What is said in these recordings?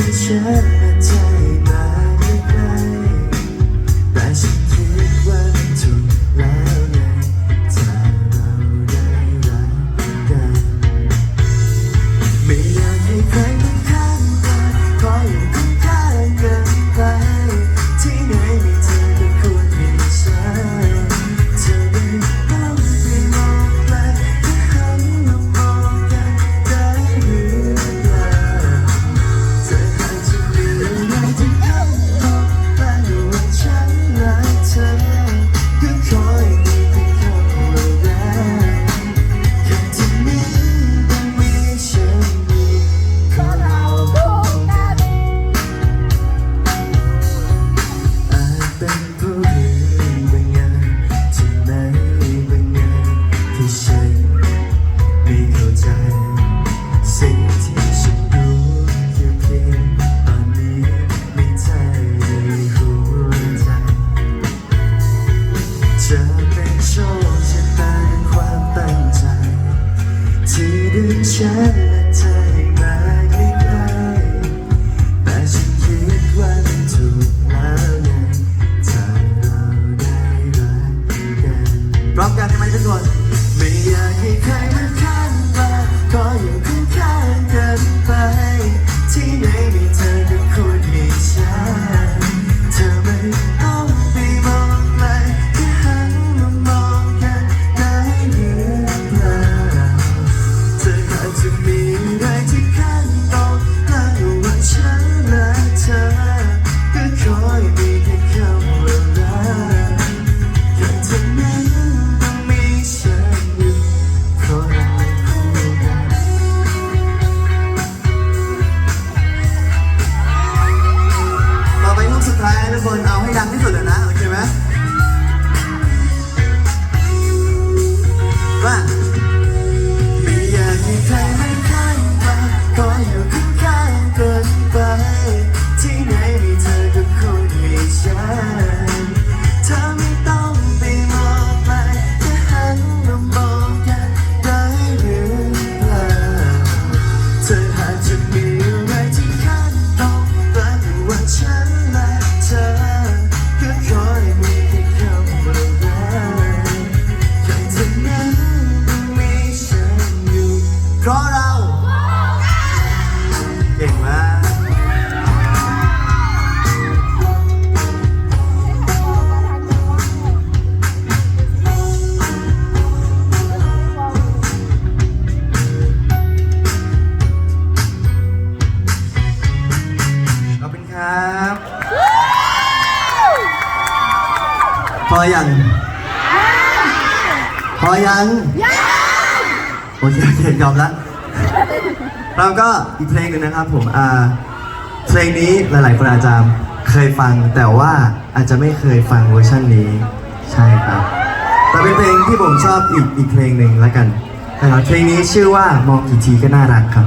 เธอใจ ฉันและเธอให้มาใกล้ๆแต่ฉันคิดว่ามันถูกแล้วไงถ้าเราได้รักกันพร้อมกันได้ไหมทุกคนไม่อยากให้ใครมาข้างมาขออยู่ ไปรูปสุดท้ายทุกคนเอาให้ดังที่สุดเลยนะโอเคไหมมา ยังพอยังโอเคโอเคยอมละเราก็อีกเพลงหนึ่งนะครับผมอ่าเพลงนี้หลาย ๆ คนอาจจะเคยฟังแต่ว่าอาจจะไม่เคยฟังเวอร์ชันนี้ ใช่ครับ แต่เป็นเพลงที่ผมชอบอีกอีกเพลงหนึ่งแล้วกันนะครับเพลงนี้ชื่อว่ามองกี่ทีก็น่ารักครับ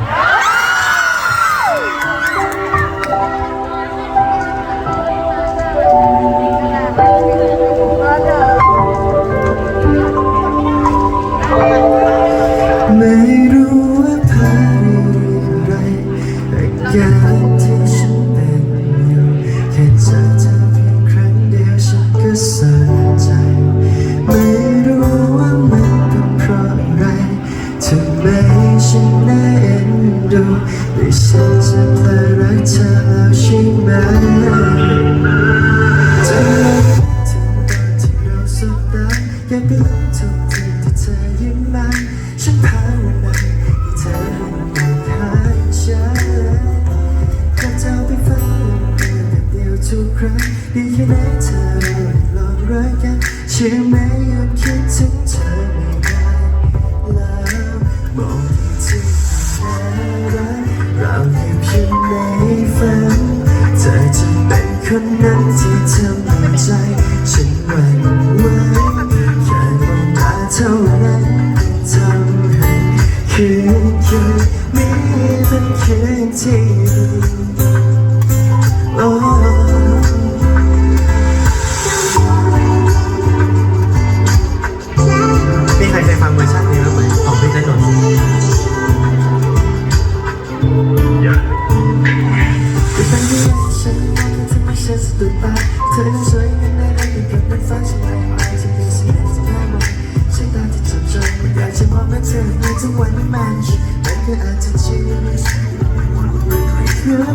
ไม่รู้ว่าเธอได้อะไรแต่การที่ฉันเป็นอยู่แค่เจอเธอเพียงครั้งเดียวฉันก็สนใจไม่รู้ว่ามันเป็นเพราะอะไรทำไมฉันน่าเอ็นดูแต่ฉันจะเพลิดรักเธอแล้วใช่ไหมจะถึงตอนที่เราสบตาอยากไปลืมทุก เธอลองรักกันเชื่อไหมยอมคิดถึงเธอไม่ได้แล้วมองที่เธอน่ารักเราอยู่เพียงในฝันเธอจะเป็นคนนั้น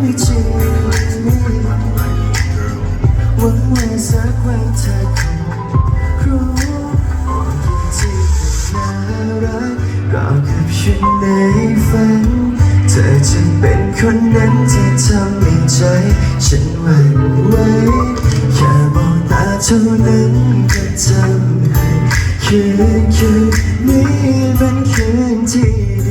หวังว่าสักวันเธอคงรู้ที่น่ารักรากับฉันในฝัน เธอจะเป็นคนนั้นที่ทำให้ใจฉันหวั่นไหวแค่มองตาเท่านั้นก็ทำให้คืนคืนนี้เป็นคืนที่